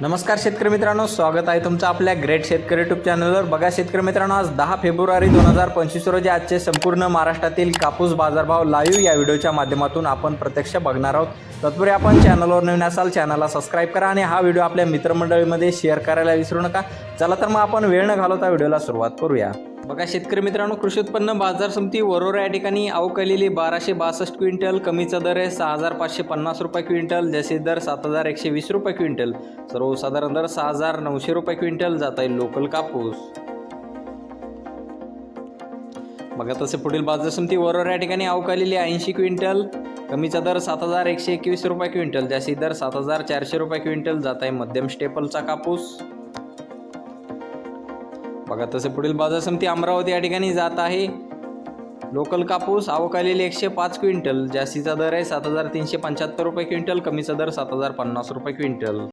नमस्कार शेतकरी मित्रांनो स्वागत आहे तुमचं आपल्या ग्रेट शेतकरी युट्यूब चॅनलवर बघा शेतकरी मित्रांनो आज दहा फेब्रुवारी दोन हजार पंचवीस रोजी आजचे संपूर्ण महाराष्ट्रातील कापूस बाजारभाव लाईव्ह या व्हिडिओच्या माध्यमातून आपण प्रत्यक्ष बघणार आहोत. तत्पूर्वी आपण चॅनलवर नवीन असाल चॅनलला सबस्क्राईब करा आणि हा व्हिडिओ आपल्या मित्रमंडळीमध्ये शेअर करायला विसरू नका. चला तर मग आपण वेळ न घालवता व्हिडिओला सुरुवात करूया. बघा शेतकरी मित्रांनो कृषी उत्पन्न बाजार समिती वरोरा या ठिकाणी अवकलेली बाराशे बासष्ट क्विंटल कमीचा दर आहे सहा हजार पाचशे पन्नास रुपये क्विंटल जसे दर सात हजार एकशे वीस रुपये क्विंटल. सर्वसाधारण दर सहा हजार नऊशे रुपये क्विंटल जात आहे लोकल कापूस. बघा तसे पुढील बाजार समिती वरोरा या ठिकाणी अवकालेली ऐंशी क्विंटल कमीचा दर सात हजार एकशे एकवीस रुपये क्विंटल जास्तीत दर सात हजार चारशे रुपये क्विंटल जात आहे मध्यम स्टेपलचा कापूस. बघा तसे पुढील बाजार समिती अमरावती या ठिकाणी जात आहे. लोकल कापूस आवकालेली एकशे पाच क्विंटल. जास्तीचा दर आहे सात हजार तीनशे पंच्याहत्तर रुपये क्विंटल कमीचा दर सात हजार पन्नास रुपये क्विंटल.